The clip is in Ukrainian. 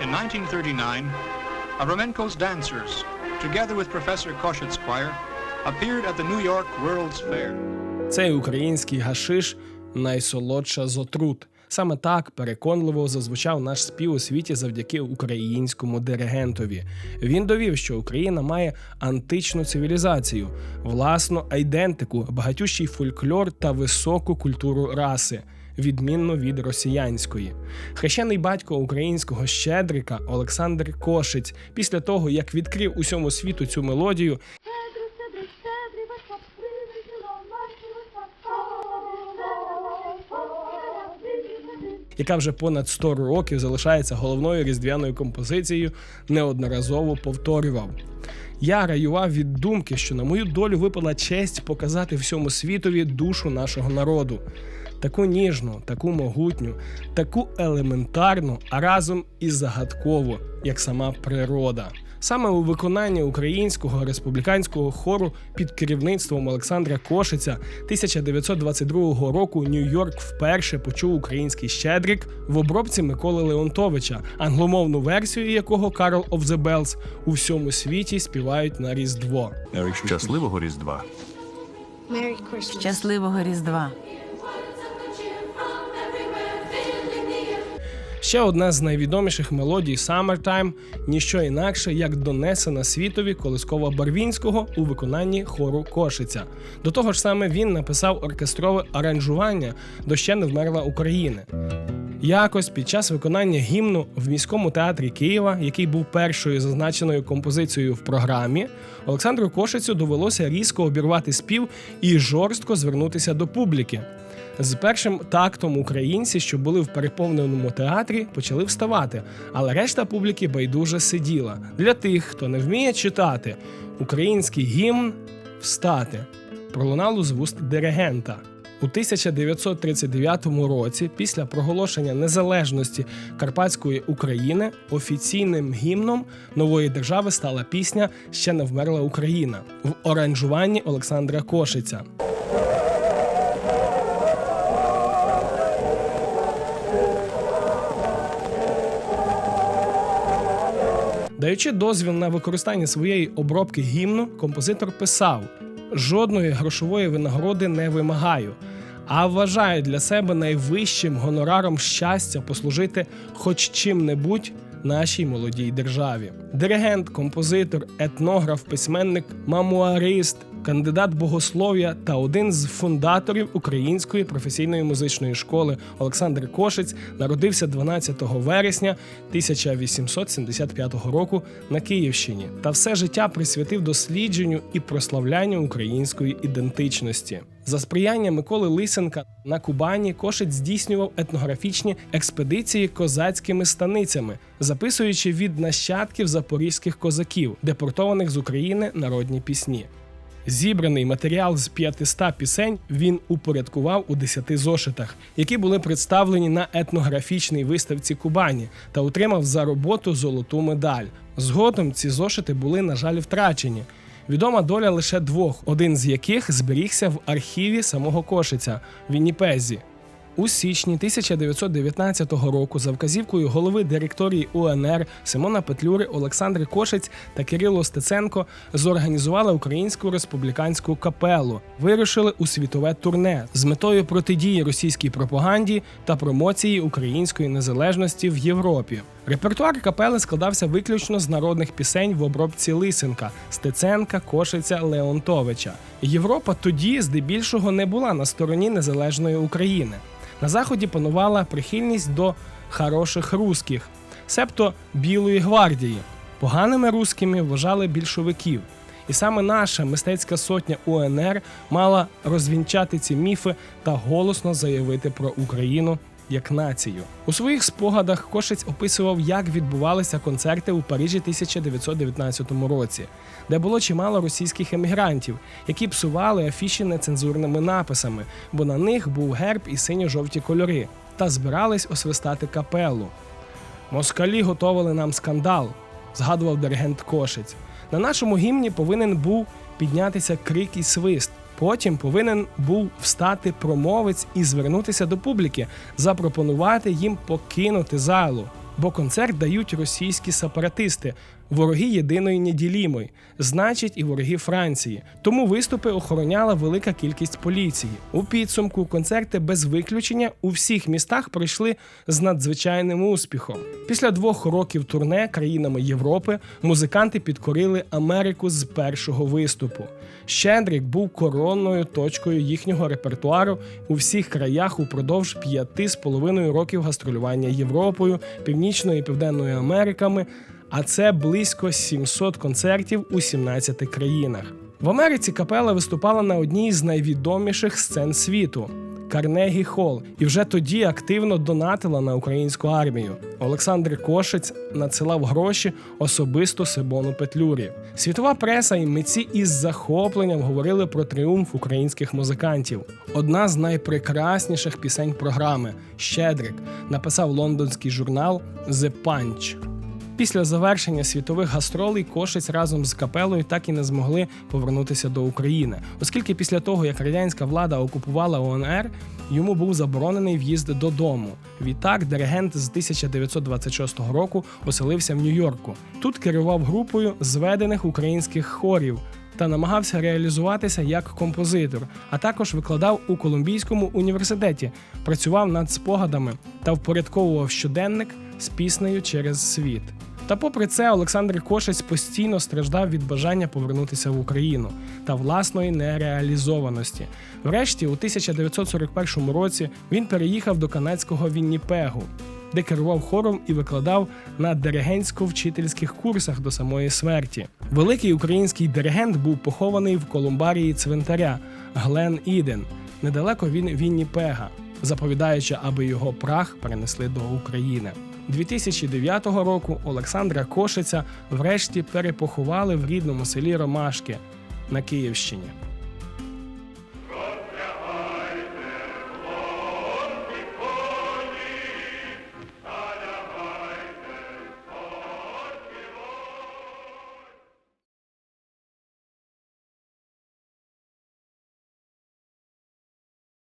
In 1939, Aromenko's dancers, together with Professor Koshet's choir, appeared at the New York World's Fair. Цей український гашиш найсолодша з отрут. Саме так переконливо зазвучав наш спів у світі завдяки українському диригентові. Він довів, що Україна має античну цивілізацію, власну айдентику, багатющий фольклор та високу культуру раси. Відмінно від росіянської, хрещений батько українського щедрика Олександр Кошиць, після того як відкрив усьому світу цю мелодію, яка вже понад 100 років залишається головною різдвяною композицією, неодноразово повторював. Я раював від думки, що на мою долю випала честь показати всьому світові душу нашого народу. Таку ніжну, таку могутню, таку елементарну, а разом і загадкову, як сама природа. Саме у виконанні українського республіканського хору під керівництвом Олександра Кошиця 1922 року Нью-Йорк вперше почув український щедрик в обробці Миколи Леонтовича, англомовну версію якого Carol of the Bells у всьому світі співають на Різдво. Щасливого Різдва. Щасливого Різдва. Ще одна з найвідоміших мелодій Summertime – ніщо інакше, як донесена світові колискова Барвінського у виконанні хору Кошиця. До того ж саме він написав оркестрове аранжування до ще не вмерла України. Якось під час виконання гімну в міському театрі Києва, який був першою зазначеною композицією в програмі, Олександру Кошицю довелося різко обірвати спів і жорстко звернутися до публіки. З першим тактом українці, що були в переповненому театрі, почали вставати, але решта публіки байдуже сиділа. Для тих, хто не вміє читати, український гімн встати пролунало з вуст диригента. У 1939 році, після проголошення незалежності Карпатської України, офіційним гімном нової держави стала пісня Ще не вмерла Україна в оранжуванні Олександра Кошиця. Даючи дозвіл на використання своєї обробки гімну, композитор писав: жодної грошової винагороди не вимагаю, а вважаю для себе найвищим гонораром щастя послужити хоч чим-небудь нашій молодій державі. Диригент, композитор, етнограф, письменник, мамуарист, кандидат богослов'я та один з фундаторів Української професійної музичної школи Олександр Кошиць народився 12 вересня 1875 року на Київщині та все життя присвятив дослідженню і прославлянню української ідентичності. За сприяння Миколи Лисенка на Кубані Кошиць здійснював етнографічні експедиції козацькими станицями, записуючи від нащадків запорізьких козаків, депортованих з України народні пісні. Зібраний матеріал з 500 пісень він упорядкував у 10 зошитах, які були представлені на етнографічній виставці Кубані та отримав за роботу золоту медаль. Згодом ці зошити були, на жаль, втрачені. Відома доля лише двох, один з яких зберігся в архіві самого Кошиця в Вінніпезі. У січні 1919 року за вказівкою голови директорії УНР Симона Петлюри, Олександр Кошиць та Кирило Стеценко зорганізували українську республіканську капелу, вирушили у світове турне з метою протидії російській пропаганді та промоції української незалежності в Європі. Репертуар капели складався виключно з народних пісень в обробці Лисенка, Стеценка, Кошиця, Леонтовича. Європа тоді здебільшого не була на стороні незалежної України. На заході панувала прихильність до хороших русських, себто Білої гвардії. Поганими русскими вважали більшовиків. І саме наша мистецька сотня УНР мала розвінчати ці міфи та голосно заявити про Україну як націю. У своїх спогадах Кошиць описував, як відбувалися концерти у Парижі 1919 році, де було чимало російських емігрантів, які псували афіші нецензурними написами, бо на них був герб і синьо-жовті кольори, та збирались освистати капелу. Москалі готовили нам скандал, згадував диригент Кошиць. На нашому гімні повинен був піднятися крик і свист. Потім повинен був встати промовець і звернутися до публіки, запропонувати їм покинути залу. бо концерт дають російські сепаратисти, вороги єдиної неділімої, значить і вороги Франції. Тому виступи охороняла велика кількість поліції. У підсумку концерти без виключення у всіх містах пройшли з надзвичайним успіхом. Після двох років турне країнами Європи музиканти підкорили Америку з першого виступу. Щедрик був коронною точкою їхнього репертуару у всіх краях упродовж п'яти з половиною років гастролювання Європою, Північною і Південною Америками. А це близько 700 концертів у 17 країнах. В Америці капела виступала на одній з найвідоміших сцен світу. Карнегі Холл, і вже тоді активно донатила на українську армію. Олександр Кошець надсилав гроші особисто Сибону Петлюрі. Світова преса і митці із захопленням говорили про тріумф українських музикантів. Одна з найпрекрасніших пісень програми Щедрик написав лондонський журнал The Punch. Після завершення світових гастролей Кошець разом з капелою так і не змогли повернутися до України, оскільки після того, як радянська влада окупувала ОНР, йому був заборонений в'їзд додому. Відтак, диригент з 1926 року оселився в Нью-Йорку. Тут керував групою зведених українських хорів. Та намагався реалізуватися як композитор, а також викладав у Колумбійському університеті, працював над спогадами та впорядковував щоденник з піснею через світ. Та попри це, Олександр Кошець постійно страждав від бажання повернутися в Україну та власної нереалізованості. Врешті, у 1941 році він переїхав до канадського Вінніпегу, де керував хором і викладав на диригентсько-вчительських курсах до самої смерті. Великий український диригент був похований в колумбарії цвинтаря Глен Іден, недалеко він Вінніпега, заповідаючи, аби його прах перенесли до України. 2009 року Олександра Кошиця врешті перепоховали в рідному селі Ромашки на Київщині.